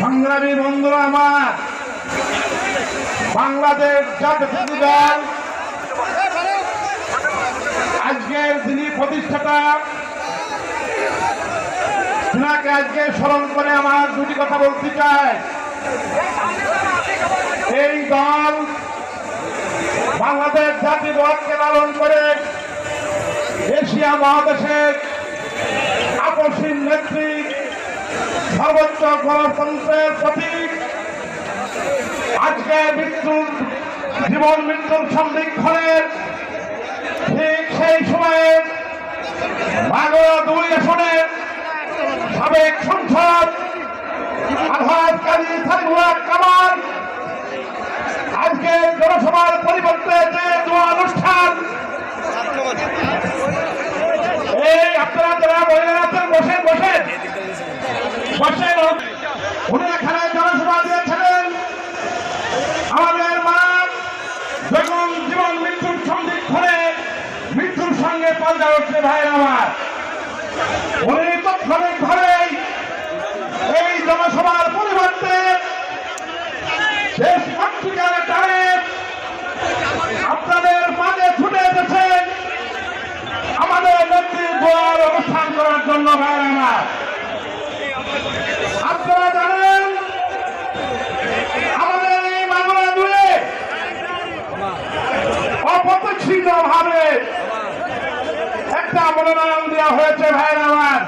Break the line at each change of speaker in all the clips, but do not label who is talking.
সংগ্রামী বন্ধুরা আমার, বাংলাদেশ জাতীয় দল, আজকের যিনি প্রতিষ্ঠাতা, তিনাকে আজকে স্মরণ করে আমার দুটি কথা বলতে চাই। এই দল বাংলাদেশ জাতীয়বাদকে লালন করে এশিয়া মহাদেশের সর্বোচ্চ গণতন্ত্রের প্রতীক আজকে মৃত্যুর, জীবন মৃত্যুর সন্ধিক্ষণের ঠিক সেই সময়ে বাংলা দুই আসনের সাবেক সংসদ আলহাজ কাজী সাইফুল্লাহ কামাল আজকে জনসভার পরিবর্তে যে দোয়া অনুষ্ঠান এই আপনারা যারা বসে আছেন বসেন বসেন উনি এখানে জনসভা দিয়েছিলেন। আমাদের মা যখন জীবন মৃত্যুর সন্ধিক্ষণে মৃত্যুর সঙ্গে পাল্টা উঠছে ভাইয়ের আমার উনি তাৎক্ষণিক ভাবেই এই জনসভার পরিবর্তে শেষ পত্রিকার টানে আপনাদের মাঝে ছুটে এসেছেন। আমাদের নেত্রী গোয়ার অনুষ্ঠান করার জন্য ভাইয়ের আমার আপনারা ভাবে একটা মনোনয়ন দেওয়া হয়েছে আমার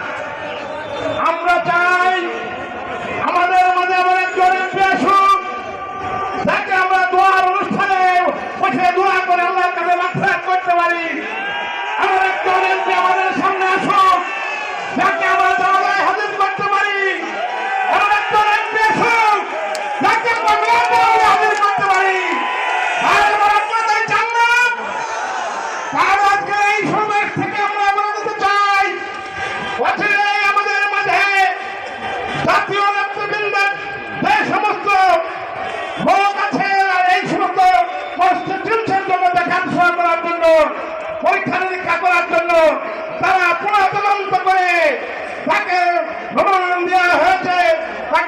আমরা চাই আমাদের মাঝে এমন একজন এমপি আসুক যাকে আমরা দোয়ার অনুষ্ঠানে বসে দোয়া করে আল্লাহর কাছে মাত্রাত করতে পারি এমন একজন এমপি আমাদের সামনে আসুক যাকে আমরা জানালায় হাজির করতে পারি এমন একজন এমপি আসুক যাকে আমরা মেয়র হাজির করতে পারি আর এবার আপনাদের চান না তার আজকে এই সমাবেশ থেকে আমরা বলে দিতে চাই অচিরেই আমাদের মাঝে জাতীয় নেতৃবৃন্দের যে সমস্ত লোক আছে আর এই সমস্ত কনস্টিটিউশন জন্য দেখাশোনা করার জন্য পরীক্ষা নিরীক্ষা করার জন্য তারা পুনঃ তদন্ত করে তাকে মনোনয়ন দেওয়া হয়েছে তাকে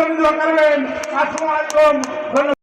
জন্য দোয়া করবেন আসসালামু আলাইকুম